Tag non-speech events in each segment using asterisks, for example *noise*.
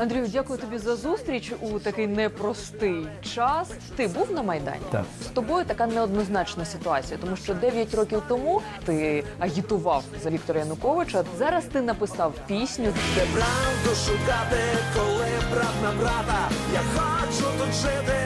Андрію, дякую тобі за зустріч у такий непростий час. Ти був на майдані? Так. З тобою така неоднозначна ситуація, тому що 9 років тому ти агітував за Віктора Януковича. Зараз ти написав пісню. Де правду шукати, коли брат на брата. Я хочу тут жити,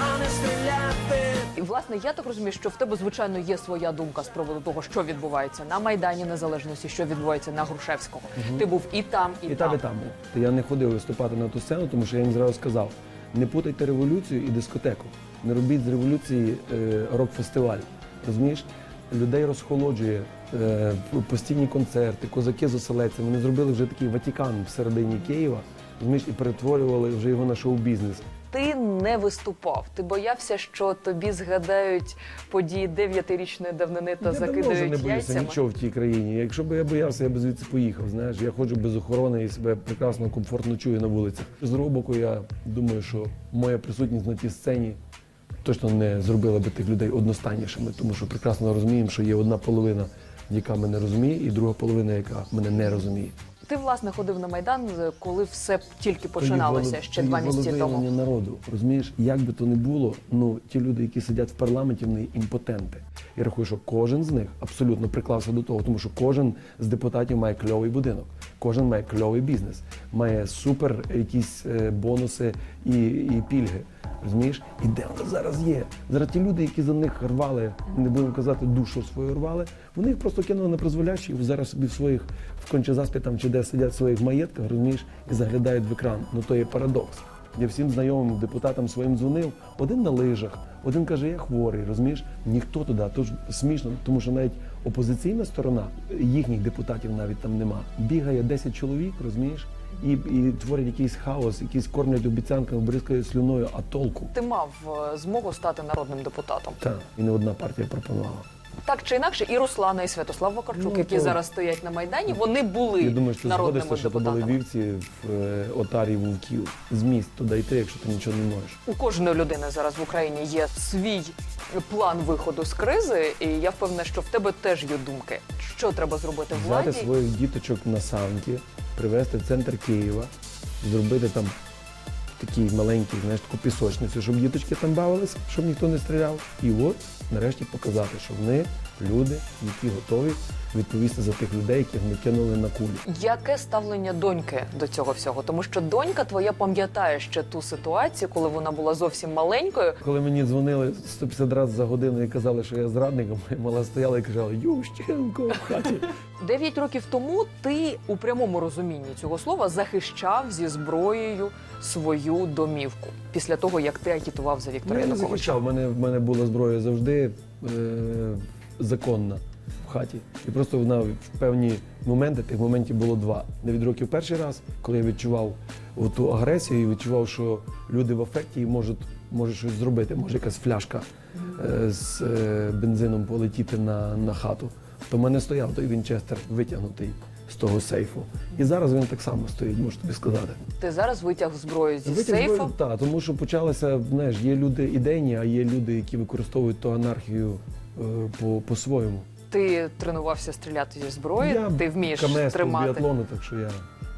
а не стріляти. І власне я так розумію, що в тебе звичайно є своя думка з приводу того, що відбувається на майдані Незалежності, що відбувається на Грушевського. Ти був і там, і, І там, і там був. Я не ходив виступати на ту сцену, тому що я їм зразу сказав: не путайте революцію і дискотеку. Не робіть з революції е, рок-фестиваль. Розумієш? Людей розхолоджує е, постійні концерти, козаки з оселедцем. Вони зробили вже такий Ватікан всередині Києва, розумієш, і перетворювали вже його на шоу-бізнес. Ти не виступав. Ти боявся, що тобі згадають події дев'ятирічної давнини та я давно вже закидають не боюся яйцями. нічого в тій країні. Якщо б я боявся, я б звідси поїхав. Знаєш, я ходжу без охорони і себе прекрасно, комфортно чую на вулицях. З другого боку, я думаю, що моя присутність на тій сцені точно не зробила би тих людей одностайнішими, тому що прекрасно розуміємо, що є одна половина, яка мене розуміє, і друга половина, яка мене не розуміє. Ти власне ходив на майдан, коли все тільки починалося То ще два місяці тому. народу. Розумієш, як би то не було, ну ті люди, які сидять в парламенті, вони імпотенти. Я рахую, що кожен з них абсолютно приклався до того, тому що кожен з депутатів має кльовий будинок, кожен має кльовий бізнес, має супер якісь е, бонуси і, і пільги. Розумієш? І де вони зараз є? Зараз ті люди, які за них рвали, не будемо казати, душу свою рвали, вони їх просто кинули на призволяще і зараз собі в своїх в кончезаспі там чи де сидять в своїх маєтках, розумієш, і заглядають в екран. Ну то є парадокс. Я всім знайомим депутатам своїм дзвонив, один на лижах, один каже, я хворий, розумієш? Ніхто туди. Тож смішно, тому що навіть опозиційна сторона, їхніх депутатів навіть там нема. Бігає 10 чоловік, розумієш? І, і творять якийсь хаос, якісь кормлять обіцянками, бризкають слюною, а толку. Ти мав е, змогу стати народним депутатом. Так, і не одна партія пропонувала. Так чи інакше, і Руслана, і Святослав Вакарчук, Ну, які то- зараз стоять на майдані, вони були Я думаю, що народними згодишся, що то були вівці в е, отарі вовків. Зміст туди йти, якщо ти нічого не можеш. У кожної людини зараз в Україні є свій план виходу з кризи, і я впевнена, що в тебе теж є думки. Що треба зробити Взяти своїх діточок на санки, привезти в центр Києва, зробити там такий маленький, знаєш, таку пісочницю, щоб діточки там бавилися, щоб ніхто не стріляв. І от нарешті показати, що вони люди, які готові відповісти за тих людей, яких ми кинули на кулі. Яке ставлення доньки до цього всього? Тому що донька твоя пам'ятає ще ту ситуацію, коли вона була зовсім маленькою. Коли мені дзвонили 150 разів за годину і казали, що я зрадником, моя *laughs* мала стояла і казала Ющенко в хаті. Дев'ять років тому ти у прямому розумінні цього слова захищав зі зброєю свою домівку після того, як ти агітував за Ну, Віктора я не Януковича. захищав. Мене, в мене була зброя завжди е, законна в хаті. І просто вона в певні моменти, тих моментів було два. Дев'ять років перший раз, коли я відчував ту агресію і відчував, що люди в афекті можуть, можуть щось зробити, може якась фляжка е, з е, бензином полетіти на, на хату. То в мене стояв той Вінчестер витягнутий з того сейфу. І зараз він так само стоїть, можу тобі сказати. Ти зараз витяг зброю зі Витяг сейфу. зброю, Так, тому що почалося, знаєш, є люди ідейні, а є люди, які використовують ту анархію е, по, по-своєму. Ти тренувався стріляти зі зброї, ти вмієш КМС тримати. біатлону, так що я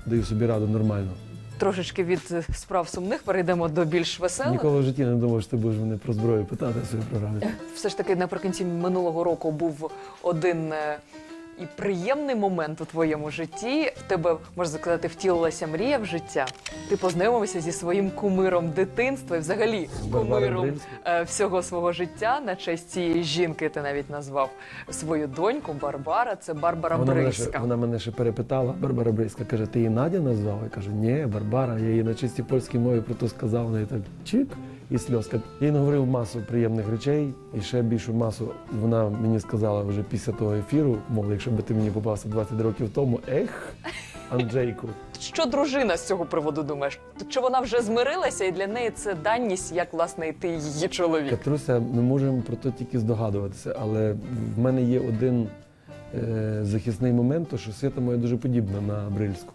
даю собі раду нормально. Трошечки від е, справ сумних перейдемо до більш веселих. Ніколи в житті не думав, що ти будеш мене про зброю питати в своїй програмі. Все ж таки наприкінці минулого року був один е, і приємний момент у твоєму житті. В тебе можна сказати, втілилася мрія в життя. Ти познайомився зі своїм кумиром дитинства і взагалі кумиром е, всього свого життя. На честь цієї жінки ти навіть назвав свою доньку Барбара. Це Барбара Вона мене, ще, вона мене ще перепитала, Барбара Брейська, каже, ти її Надя назвав? Я кажу, ні, Барбара, я її на чистій польській мові про то сказав, вона і так чик і сльозка. Я їй наговорив масу приємних речей, і ще більшу масу вона мені сказала вже після того ефіру, мов, якщо би ти мені попався 20 років тому, ех, Анджейку. Що дружина з цього приводу думаєш? Чи вона вже змирилася, і для неї це даність, як власне і ти її чоловік? Катруся, ми можемо про то тільки здогадуватися, але в мене є один е, захисний момент, то що свята моя дуже подібна на Брильську.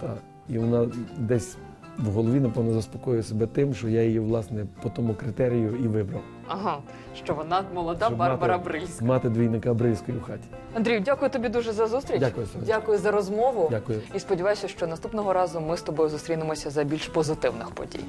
Так. І вона десь в голові, напевно, заспокоюю себе тим, що я її, власне, по тому критерію і вибрав. Ага, що вона молода Щоб Барбара мати- Брильська. Мати двійника Брильської в хаті. Андрію, дякую тобі дуже за зустріч. Дякую. Дякую за розмову. Дякую. І сподіваюся, що наступного разу ми з тобою зустрінемося за більш позитивних подій.